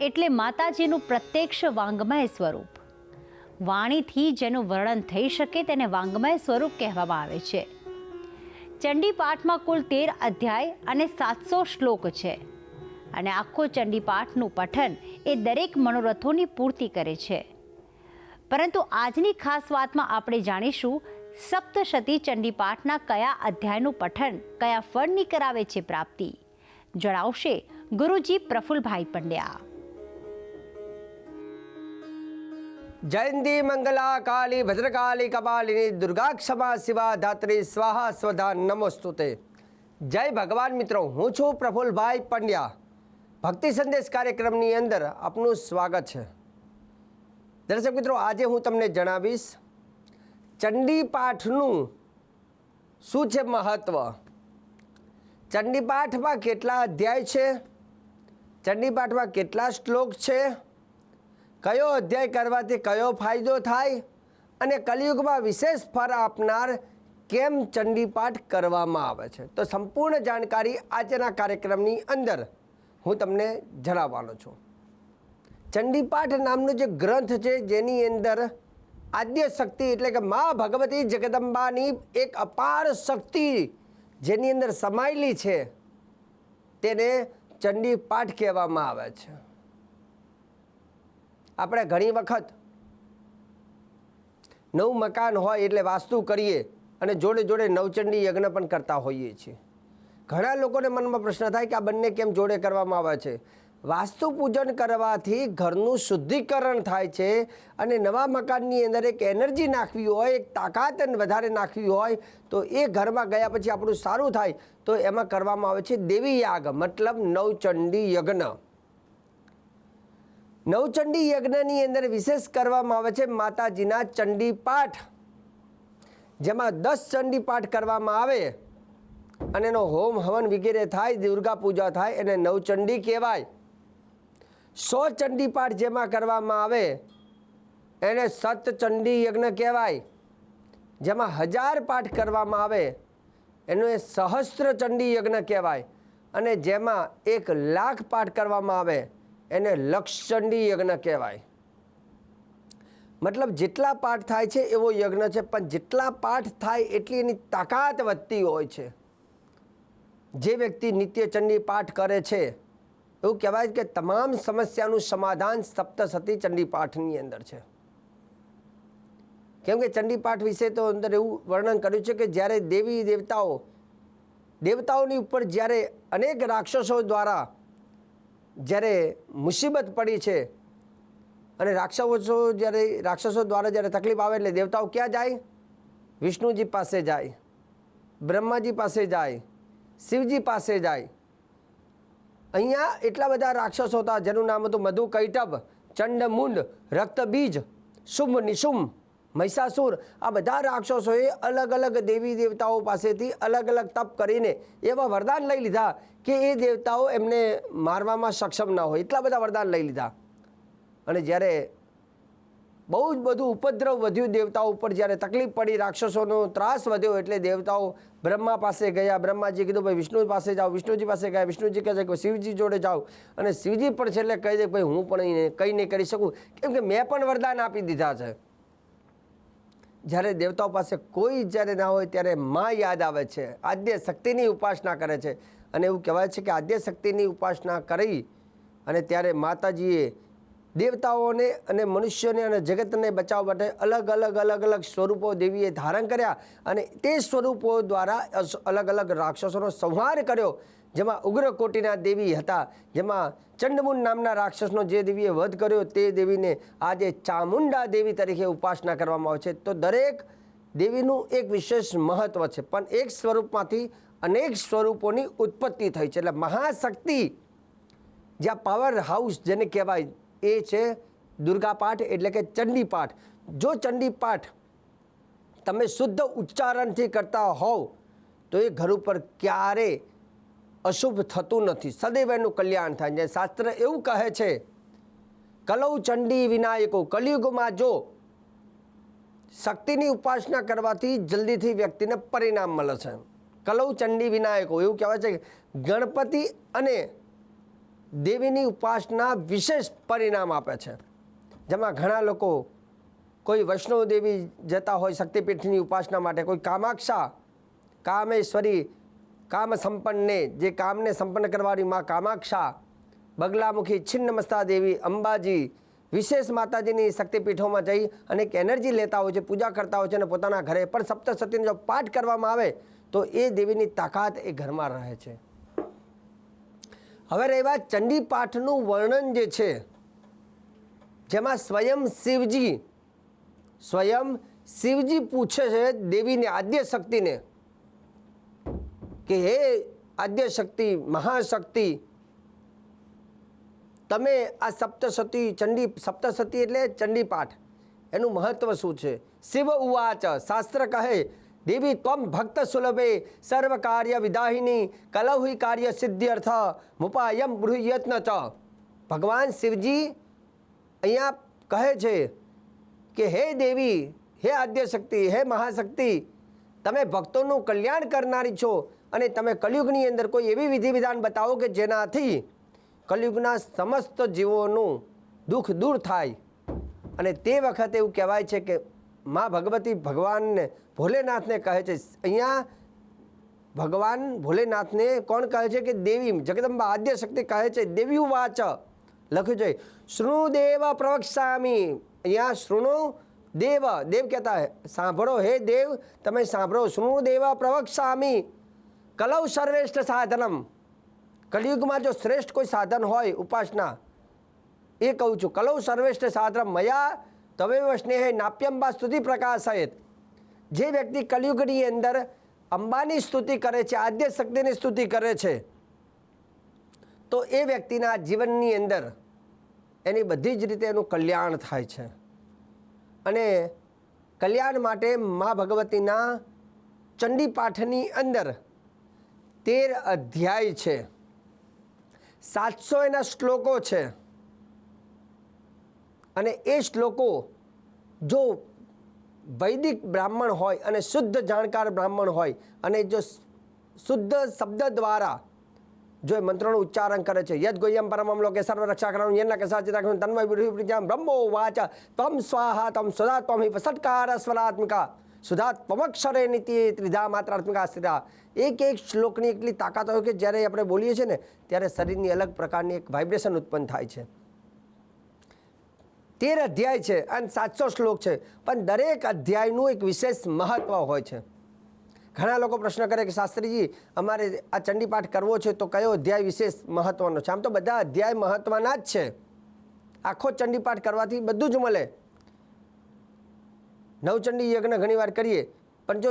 એટલે માતાજીનું પ્રત્યક્ષ વાંગમય સ્વરૂપ. વાણીથી જેનું વર્ણન થઈ શકે તેને વાંગમય સ્વરૂપ કહેવામાં આવે છે. ચંડી પાઠમાં કુલ તેર અધ્યાય અને સાતસો શ્લોક છે. અને આખો ચંડી પાઠનું પઠન એ દરેક મનોરથોની પૂર્તિ કરે છે. પરંતુ આજની ખાસ વાતમાં આપણે જાણીશું સપ્તશતી ચંડી પાઠના કયા અધ્યાયનું પઠન કયા ફળની કરાવે છે પ્રાપ્તિ. જણાવશે ગુરુજી પ્રફુલભાઈ પંડ્યા. જયંતી મંગલા કાલી ભદ્રકાલી કપાલિની દુર્ગાક્ષમા શિવા ધાત્રી સ્વાહા સ્વધા નમોસ્તુતે જય ભગવાન મિત્રો હું છું પ્રફુલભાઈ પંડ્યા ભક્તિ સંદેશ કાર્યક્રમની અંદર આપનું સ્વાગત છે દર્શક મિત્રો આજે હું તમને જણાવીશ ચંડી પાઠનું શું છે મહત્વ ચંડી પાઠમાં કેટલા અધ્યાય છે ચંડી પાઠમાં કેટલા શ્લોક છે કયો અધ્યાય કરવાથી કયો ફાયદો થાય અને કલિયુગમાં વિશેષ ફળ આપનાર કેમ ચંડીપાઠ કરવામાં આવે છે? તો સંપૂર્ણ જાણકારી આજના કાર્યક્રમની અંદર હું તમને જણાવવાનો છું. ચંડીપાઠ નામનો જે ગ્રંથ છે, જેની અંદર આદ્ય શક્તિ એટલે કે મા ભગવતી જગદંબાની એક અપાર શક્તિ જેની અંદર સમાયેલી છે, તેને ચંડીપાઠ કહેવામાં આવે છે. આપણે ઘણી વખત નવું મકાન હોય એટલે વાસ્તુ કરીએ અને જોડે જોડે નવચંડી યજ્ઞ પણ કરતા હોઈએ છીએ. ઘણા લોકોને મનમાં પ્રશ્ન થાય કે આ બંને કેમ જોડે કરવામાં આવે છે? વાસ્તુ પૂજન કરવાથી ઘરનું શુદ્ધિકરણ થાય છે અને નવા મકાનની અંદર એક એનર્જી નાખવી હોય, એક તાકાત વધારે નાખવી હોય, તો એ ઘરમાં ગયા પછી આપણું સારું થાય. તો એમાં કરવામાં આવે છે દેવી યાગ મતલબ નવચંડી યજ્ઞ. નવચંડી યજ્ઞની અંદર વિશેષ કરવામાં આવે છે માતાજીના ચંડી પાઠ. જેમાં દસ ચંડી પાઠ કરવામાં આવે અને એનો હોમ હવન વગેરે થાય, દુર્ગા પૂજા થાય એને નવચંડી કહેવાય. સો ચંડી પાઠ જેમાં કરવામાં આવે એને સતચંડી યજ્ઞ કહેવાય. જેમાં હજાર પાઠ કરવામાં આવે એનું એ સહસ્ત્ર ચંડી યજ્ઞ કહેવાય. અને જેમાં એક લાખ પાઠ કરવામાં આવે. એને લક્ષચંડી યજ્ઞ કહેવાય. મતલબ જેટલા પાઠ થાય છે એવો યજ્ઞ છે, પણ જેટલા પાઠ થાય એટલી એની તાકાત વધતી હોય છે. જે વ્યક્તિ નિત્ય ચંડી પાઠ કરે છે, એવું કહેવાય કે તમામ સમસ્યાનું સમાધાન સપ્તસતી ચંડી પાઠની અંદર છે. કેમ કે ચંડી પાઠ વિશે તો અંદર એવું વર્ણન કર્યું છે કે જ્યારે દેવી દેવતાઓ, દેવતાઓની ઉપર જ્યારે અનેક રાક્ષસો દ્વારા જ્યારે મુસીબત પડી છે અને રાક્ષસો જ્યારે, રાક્ષસો દ્વારા જ્યારે તકલીફ આવે એટલે દેવતાઓ ક્યાં જાય? વિષ્ણુજી પાસે જાય, બ્રહ્માજી પાસે જાય, શિવજી પાસે જાય. અહીંયા એટલા બધા રાક્ષસો હતા જેનું નામ હતું મધુ કૈટભ ચંડમુંડ, રક્તબીજ, શુંભ નિશુંભ. મહિષાસુર. આ બધા રાક્ષસોએ અલગ અલગ દેવી દેવતાઓ પાસેથી અલગ અલગ તપ કરીને એવા વરદાન લઈ લીધા કે એ દેવતાઓ એમને મારવામાં સક્ષમ ન હોય. એટલા બધા વરદાન લઈ લીધા. અને જ્યારે બહુ જ બધું ઉપદ્રવ વધ્યું દેવતાઓ ઉપર, જ્યારે તકલીફ પડી, રાક્ષસોનો ત્રાસ વધ્યો એટલે દેવતાઓ બ્રહ્મા પાસે ગયા. બ્રહ્માજી કીધું, ભાઈ, વિષ્ણુ પાસે જાઓ. વિષ્ણુજી પાસે ગયા. વિષ્ણુજી કહે છે કે શિવજી જોડે જાઓ. અને શિવજી પણ છેલ્લે કહી દે ભાઈ, હું પણ કંઈ નહીં કરી શકું. કેમ કે મેં પણ વરદાન આપી દીધા છે. જ્યારે દેવતાઓ પાસે કોઈ જ્યારે ના હોય ત્યારે માં યાદ આવે છે. આદ્ય શક્તિની ઉપાસના કરે છે. અને એવું કહેવાય છે કે આદ્ય શક્તિની ઉપાસના કરી અને ત્યારે માતાજીએ દેવતાઓને અને મનુષ્યોને અને જગતને બચાવવા માટે અલગ અલગ અલગ અલગ સ્વરૂપો દેવીએ ધારણ કર્યા અને તે સ્વરૂપો દ્વારા અલગ અલગ રાક્ષસોનો સંહાર કર્યો, જેમાં ઉગ્રકોટીના દેવી હતા, જેમાં ચંડમુન નામના રાક્ષસનો જે દેવીએ વધ કર્યો તે દેવીને આજે ચામુંડા દેવી તરીકે ઉપાસના કરવામાં આવે છે. તો દરેક દેવીનું એક વિશેષ મહત્વ છે, પણ એક સ્વરૂપમાંથી અનેક સ્વરૂપોની ઉત્પત્તિ થઈ છે. એટલે મહાશક્તિ, જ્યાં પાવર હાઉસ જેને કહેવાય એ છે દુર્ગા પાઠ એટલે કે ચંડી પાઠ. જો ચંડી પાઠ તમે શુદ્ધ ઉચ્ચારણથી કરતા હોવ, તો એ ઘર ઉપર ક્યારે અશુભ થતું નથી. સદૈવ એનું કલ્યાણ થાય. છે શાસ્ત્ર એવું કહે છે, કલૌ ચંડી વિનાયકો, કલિયુગમાં જો શક્તિની ઉપાસના કરવાથી જલ્દીથી વ્યક્તિને પરિણામ મળે છે. કલૌ ચંડી વિનાયકો, એવું કહેવાય છે ગણપતિ અને દેવીની ઉપાસના વિશેષ પરિણામ આપે છે. જેમાં ઘણા લોકો કોઈ વૈષ્ણવ દેવી જતા હોય શક્તિપીઠની ઉપાસના માટે, કોઈ કામાક્ષા, કામેશ્વરી કામ સંપન્નને જે કામને સંપન્ન કરવાની માં કામાક્ષા, બગલામુખી, છિન્નમસ્તા દેવી, અંબાજી, વિશેષ માતાજીની શક્તિપીઠોમાં જઈ અને એક એનર્જી લેતા હોય છે, પૂજા કરતા હોય છે અને પોતાના ઘરે પણ સપ્તસતીનો જો પાઠ કરવામાં આવે તો એ દેવીની તાકાત એ ઘરમાં રહે છે. હવે રહેવા ચંડી પાઠનું વર્ણન જે છે, જેમાં સ્વયં શિવજી સ્વયં શિવજી પૂછે છે દેવીને આદ્ય શક્તિને કે, હે આદ્ય શક્તિ મહાશક્તિ, તમે આ સપ્તસતી ચંડી સપ્તસતી એટલે ચંડી પાઠ એનું મહત્વ શું છે? શિવ ઉવાચ, શાસ્ત્ર કહે દેવી ત્વમ ભક્ત સુલભે સર્વ કાર્ય વિદાહિની કલહુઈ કાર્ય સિદ્ધિર્થ મુપાયમ બૃહયત્ન ચ ભગવાન શિવજી અહીંયા કહે છે કે હે દેવી હે આદ્ય શક્તિ હે મહાશક્તિ તમે ભક્તોનું કલ્યાણ કરનારી છો અને તમે કલયુગની અંદર કોઈ એવી વિધિ વિધાન બતાવો કે જેનાથી કલયુગના સમસ્ત જીવોનું દુઃખ દૂર થાય અને તે વખતે એવું કહેવાય છે કે મા ભગવતી ભગવાનને ભોલેનાથને કહે છે. અહીંયા ભગવાન ભોલેનાથને કોણ કહે છે કે દેવી? જગદંબા આદ્ય શક્તિ કહે છે દેવી વાચ લખ્યું છે, શૃણુ દેવ પ્રવક્ષામી અહીંયા શૃણુ દેવ દેવ કહેતા સાંભળો, હે દેવ, તમે સાંભળો, શૃણુ દેવ પ્રવક્ષામી કલૌ સર્વેષ્ઠ સાધનમ. કલિયુગમાં જો શ્રેષ્ઠ કોઈ સાધન હોય, ઉપાસના, એ કહું છું, કલૌ સર્વેષ્ઠ સાધનમ, મયા તવેવ સ્નેહે નાપ્યંબા સ્તુતિ પ્રકાશયત. જે વ્યક્તિ કલિયુગની અંદર અંબાની સ્તુતિ કરે છે, આદ્ય શક્તિની સ્તુતિ કરે છે, તો એ વ્યક્તિના જીવનની અંદર એની બધી જ રીતે એનું કલ્યાણ થાય છે. અને કલ્યાણ માટે મા ભગવતીના ચંડી પાઠની અંદર તેર અધ્યાય છે. સાતસો એના શ્લોકો છે. અને એ શ્લોકો જો વૈદિક બ્રાહ્મણ હોય અને શુદ્ધ જાણકાર બ્રાહ્મણ હોય અને જો શુદ્ધ શબ્દ દ્વારા જો એ મંત્રોનું ઉચ્ચારણ કરે છે, યદ ગોયમ પરમમ લોકે સર્વ રક્ષા કરવાનું યન્ના રાખવાનું તન્મય વિરુદ્ધ બ્રહ્મો વાચ તમ સ્વાહા તમ સુધા ત્વમ હિ સત્કાર સ્વરાત્મિકા સુધા ત્વમક્ષરે નીતિ ત્રિધા માત્રાત્મિકા સ્થિતા એક એક શ્લોકની એટલી તાકાત હોય કે જ્યારે આપણે બોલીએ છીએ ને, ત્યારે શરીરની અલગ પ્રકારની એક વાઇબ્રેશન ઉત્પન્ન થાય છે. તેર અધ્યાય છે અને સાતસો શ્લોક છે. પણ દરેક અધ્યાયનું એક વિશેષ મહત્વ હોય છે. ઘણા લોકો પ્રશ્ન કરે કે, શાસ્ત્રીજી, અમારે આ ચંડીપાઠ કરવો છે તો કયો અધ્યાય વિશેષ મહત્વનો છે? આમ તો બધા અધ્યાય મહત્વના જ છે. આખો ચંડીપાઠ કરવાથી બધું જ મળે. નવચંડી યજ્ઞ ઘણીવાર કરીએ, પણ જો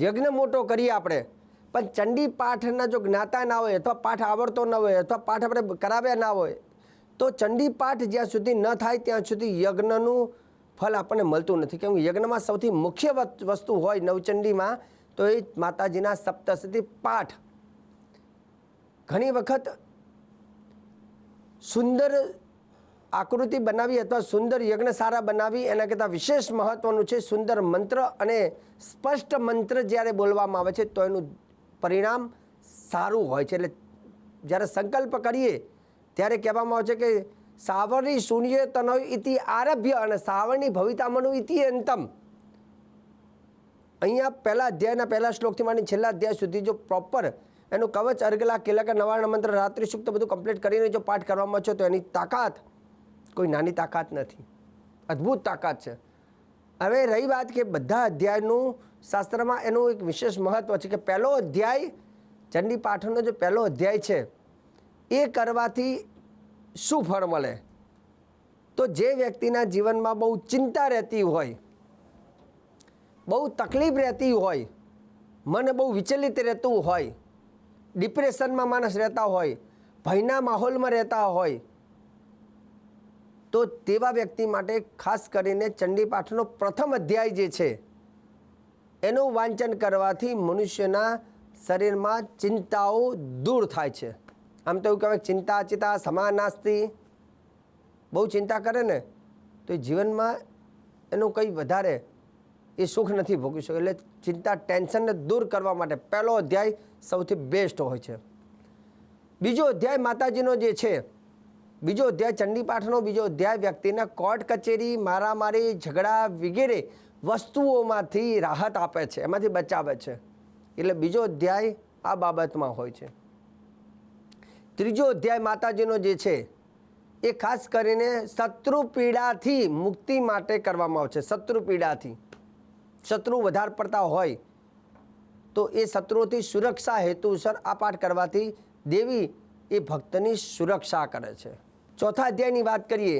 યજ્ઞ મોટો કરીએ આપણે, પણ ચંડી પાઠના જો જ્ઞાતા ના હોય અથવા પાઠ આવડતો ન હોય અથવા પાઠ આપણે કરાવ્યા ના હોય તો ચંડી પાઠ જ્યાં સુધી ન થાય ત્યાં સુધી યજ્ઞનું ફળ આપણને મળતું નથી. કેમ કે યજ્ઞમાં સૌથી મુખ્ય વસ્તુ હોય નવચંડીમાં, તો એ માતાજીના સપ્તસતી પાઠ. ઘણી વખત સુંદર આકૃતિ બનાવી અથવા સુંદર યજ્ઞશાળા બનાવી, એના કરતાં વિશેષ મહત્ત્વનું છે સુંદર મંત્ર અને સ્પષ્ટ મંત્ર જ્યારે બોલવામાં આવે છે, તો એનું પરિણામ સારું હોય છે. એટલે જ્યારે સંકલ્પ કરીએ ત્યારે કહેવામાં આવે છે કે સાવરણી શૂન્ય તનો ઇતિ આરભ્ય અને સાવરણી ભવિતામનું ઇતિ અંતમ. અહીંયા પહેલા અધ્યાયના પહેલા શ્લોકથી માંડી છેલ્લા અધ્યાય સુધી જો પ્રોપર એનું કવચ અર્ગલા કે નવાર્ણ મંત્ર, રાત્રિ સુક્ત બધું કમ્પ્લીટ કરીને જો પાઠ કરવામાં છો તો એની તાકાત કોઈ નાની તાકાત નથી. અદ્ભુત તાકાત છે. હવે રહી વાત કે બધા અધ્યાયનું શાસ્ત્રમાં એનું એક વિશેષ મહત્ત્વ છે કે પહેલો અધ્યાય ચંડી પાઠનો જે પહેલો અધ્યાય છે એ કરવાથી શું ફળ મળે? તો જે વ્યક્તિના જીવનમાં બહુ ચિંતા રહેતી હોય, બહુ તકલીફ રહેતી હોય, મન બહુ વિચલિત રહેતું હોય, ડિપ્રેશનમાં માણસ રહેતા હોય, ભયના માહોલમાં રહેતા હોય, તો તેવા વ્યક્તિ માટે ખાસ કરીને ચંડીપાઠનો પ્રથમ અધ્યાય જે છે, એનું વાંચન કરવાથી મનુષ્યના શરીરમાં ચિંતાઓ દૂર થાય છે. આમ તો એવું કહેવાય ચિંતા, ચિતા સમાનાસ્તી બહુ ચિંતા કરે ને, તો એ જીવનમાં એનું કંઈ વધારે એ સુખ નથી ભોગવી શકે. એટલે ચિંતા ટેન્શનને દૂર કરવા માટે પહેલો અધ્યાય સૌથી બેસ્ટ હોય છે. બીજો અધ્યાય માતાજીનો જે છે, બીજો અધ્યાય ચંડીપાઠનો, બીજો અધ્યાય વ્યક્તિને કોર્ટ કચેરી, મારામારી, ઝઘડા વગેરે વસ્તુઓમાંથી રાહત આપે છે, એમાંથી બચાવે છે. એટલે બીજો અધ્યાય આ બાબતમાં હોય છે. ત્રીજો અધ્યાય માતાજીનો જે છે, એ ખાસ કરીને શત્રુ પીડાથી મુક્તિ માટે કરવામાં આવે છે શત્રુ પીડાથી. શત્રુ વધારે પડતા હોય તો એ શત્રુઓથી સુરક્ષા હેતુસર આ પાઠ કરવાથી દેવી એ ભક્તની સુરક્ષા કરે છે. ચોથા અધ્યાયની વાત કરીએ,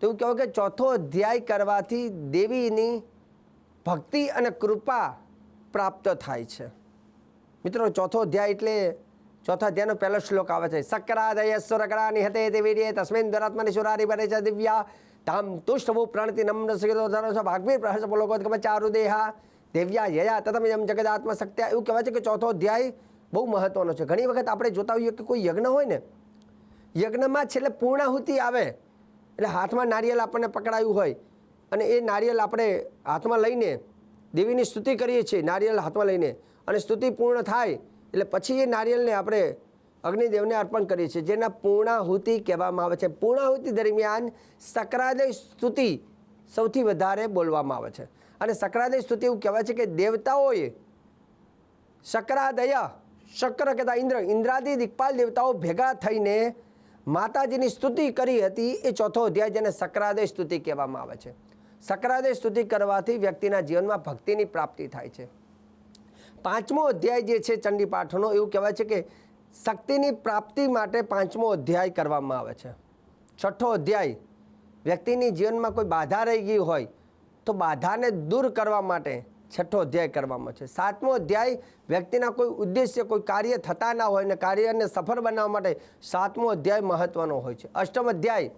તો એવું કહેવાય કે ચોથો અધ્યાય કરવાથી દેવીની ભક્તિ અને કૃપા પ્રાપ્ત થાય છે. મિત્રો, ચોથો અધ્યાય એટલે ચોથા અધ્યાયનો પહેલો શ્લોક આવે છે. સકરાદય સુરકડા નિહતે દેવીડીએ તસ્મિન દરાત્મની સુરારી બને છે દિવ્યા. તામ તુષ્ટવો પ્રણતિ નમ્ર સિગતો ધરો ભાગવીર પ્રહર્ષ બોલોકો ગમ ચારુ દેહા દેવ્યા, યયા તતમ યમ જગદાત્મ શક્ત્યા. એવું કહેવાય છે કે ચોથો અધ્યાય બહુ મહત્વનો છે. ઘણી વખત આપણે જોતા હોઈએ કે કોઈ યજ્ઞ હોય ને, યજ્ઞમાં છેલ્લે પૂર્ણાહુતિ આવે. એટલે હાથમાં નારિયેલ આપણને પકડાયું હોય અને એ નારિયેલ આપણે હાથમાં લઈને દેવીની સ્તુતિ કરીએ છીએ, નારિયેલ હાથમાં લઈને. અને સ્તુતિ પૂર્ણ થાય એટલે પછી એ નારિયેલને આપણે અગ્નિદેવને અર્પણ કરીએ છીએ, જેના પૂર્ણાહુતિ કહેવામાં આવે છે. પૂર્ણાહુતિ દરમિયાન સકરાદય સ્તુતિ સૌથી વધારે બોલવામાં આવે છે. અને સકરાદય સ્તુતિ એવું કહેવાય છે કે દેવતાઓએ શકરાદય, શક્ર કહેતા ઇન્દ્ર, ઇન્દ્રાદિ દિક્પાલ દેવતાઓ ભેગા થઈને માતાજીની સ્તુતિ કરી હતી. એ ચોથો અધ્યાય જેને સકરાદય સ્તુતિ કહેવામાં આવે છે. સકરાદય સ્તુતિ કરવાથી વ્યક્તિના જીવનમાં ભક્તિની પ્રાપ્તિ થાય છે. પાંચમો અધ્યાય જે છે ચંડીપાઠનો, એવું કહેવાય છે કે શક્તિની પ્રાપ્તિ માટે પાંચમો અધ્યાય કરવામાં આવે છે. છઠ્ઠો અધ્યાય, વ્યક્તિની જીવનમાં કોઈ બાધા રહી ગઈ હોય તો બાધાને દૂર કરવા માટે છઠ્ઠો અધ્યાય કરવામાં છે. સાતમો અધ્યાય, વ્યક્તિના કોઈ ઉદ્દેશ્ય, કોઈ કાર્ય થતા ના હોય ને કાર્યને સફળ બનાવવા માટે સાતમો અધ્યાય મહત્ત્વનો હોય છે. અષ્ટમ અધ્યાય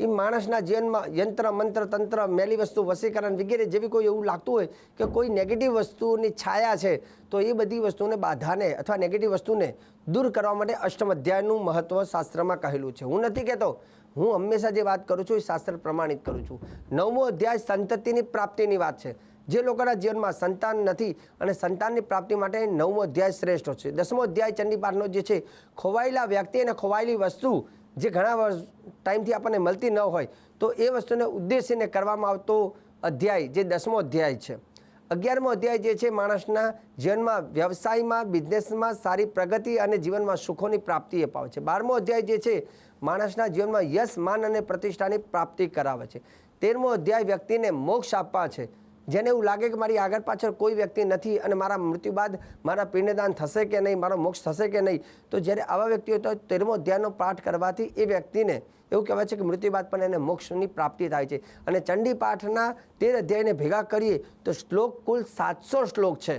એ માણસના જીવનમાં યંત્ર, મંત્ર, તંત્ર, મેલી વસ્તુ વસીકરણ વગેરે જેવી કોઈ એવું લાગતું હોય કે કોઈ નેગેટિવ વસ્તુની છાયા છે, તો એ બધી વસ્તુને બાધાને અથવા નેગેટિવ વસ્તુને દૂર કરવા માટે અષ્ટમ અધ્યાયનું મહત્ત્વ શાસ્ત્રમાં કહેલું છે. હું નથી કહેતો. હું હંમેશા જે વાત કરું છું એ શાસ્ત્ર પ્રમાણિત કરું છું. નવમો અધ્યાય સંતતિની પ્રાપ્તિની વાત છે. જે લોકોના જીવનમાં સંતાન નથી અને સંતાનની પ્રાપ્તિ માટે નવમો અધ્યાય શ્રેષ્ઠ છે. દસમો અધ્યાય ચંડીપાઠનો જે છે, ખોવાયેલા વ્યક્તિ અને ખોવાયેલી વસ્તુ જે ઘણા વર્ષ ટાઈમથી આપણને મળતી ન હોય, તો એ વસ્તુને ઉદ્દેશીને કરવામાં આવતો અધ્યાય, જે દસમો અધ્યાય છે. અગિયારમો અધ્યાય જે છે, માણસના જીવનમાં, વ્યવસાયમાં બિઝનેસમાં સારી પ્રગતિ અને જીવનમાં સુખોની પ્રાપ્તિ અપાવે છે. બારમો અધ્યાય જે છે, માણસના જીવનમાં યશ, માન અને પ્રતિષ્ઠાની પ્રાપ્તિ કરાવે છે. તેરમો અધ્યાય વ્યક્તિને મોક્ષ આપવા છે. જેને એવું લાગે કે મારી આગળ પાછળ કોઈ વ્યક્તિ નથી અને મારા મૃત્યુ બાદ મારા પિંડદાન થશે કે નહીં, મારો મોક્ષ થશે કે નહીં, તો જ્યારે આવા વ્યક્તિઓ તો તેરમો અધ્યાયનો પાઠ કરવાથી એ વ્યક્તિને એવું કહેવાય છે કે મૃત્યુ બાદ પણ એને મોક્ષની પ્રાપ્તિ થાય છે. અને ચંડી પાઠના તેર અધ્યાયને ભેગા કરીએ તો શ્લોક કુલ સાતસો શ્લોક છે.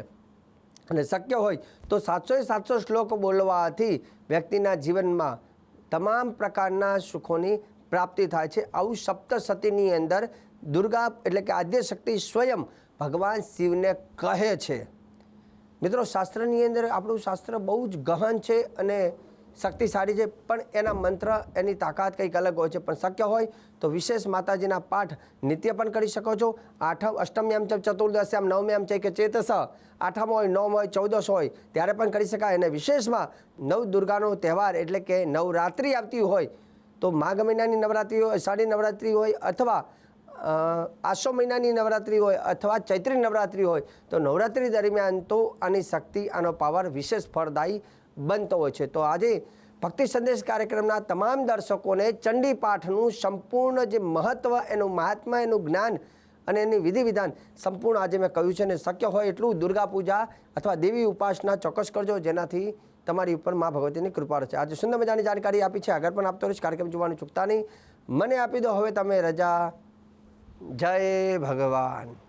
અને શક્ય હોય તો સાતસો સાતસો શ્લોક બોલવાથી વ્યક્તિના જીવનમાં તમામ પ્રકારના સુખોની પ્રાપ્તિ થાય છે. આવું સપ્તસતીની અંદર દુર્ગા એટલે કે આદ્યશક્તિ સ્વયં ભગવાન શિવને કહે છે. મિત્રો, શાસ્ત્રની અંદર આપણું શાસ્ત્ર બહુ જ ગહન છે અને શક્તિશાળી છે, પણ એના મંત્ર, એની તાકાત કંઈક અલગ હોય છે. પણ શક્ય હોય તો વિશેષ માતાજીના પાઠ નિત્ય પણ કરી શકો છો. આઠમ, અષ્ટમ્યામ ચતુર્દશ્યામ, નવમ્યામ છે કે ચેતસ, આઠમ હોય, નવમ હોય ચૌદસ હોય, ત્યારે પણ કરી શકાય. અને વિશેષમાં નવ દુર્ગાનો તહેવાર એટલે કે નવરાત્રિ આવતી હોય તો માઘ મહિનાની નવરાત્રિ હોય અષાઢી નવરાત્રિ હોય અથવા આસો મહિનાની નવરાત્રિ હોય અથવા ચૈત્રી નવરાત્રિ હોય, તો નવરાત્રિ દરમિયાન તો આની શક્તિ, આનો પાવર વિશેષ ફળદાયી બનતો હોય છે. તો આજે ભક્તિ સંદેશ કાર્યક્રમના તમામ દર્શકોને ચંડી પાઠનું સંપૂર્ણ જે મહત્ત્વ એનું મહાત્મા, એનું જ્ઞાન અને એની વિધિ વિધાન સંપૂર્ણ આજે મેં કહ્યું છે ને શક્ય હોય એટલું દુર્ગા પૂજા અથવા દેવી ઉપાસના ચોક્કસ કરજો, જેનાથી તમારી ઉપર મા ભગવતીની કૃપા રહેશે. આજે સુંદર મજાની જાણકારી આપી છે. આગળ પણ આપતો રહીશ. કાર્યક્રમ જોવાનું ચૂકતા નહીં. મને આપી દો. હવે તમે રજા. જય ભગવાન.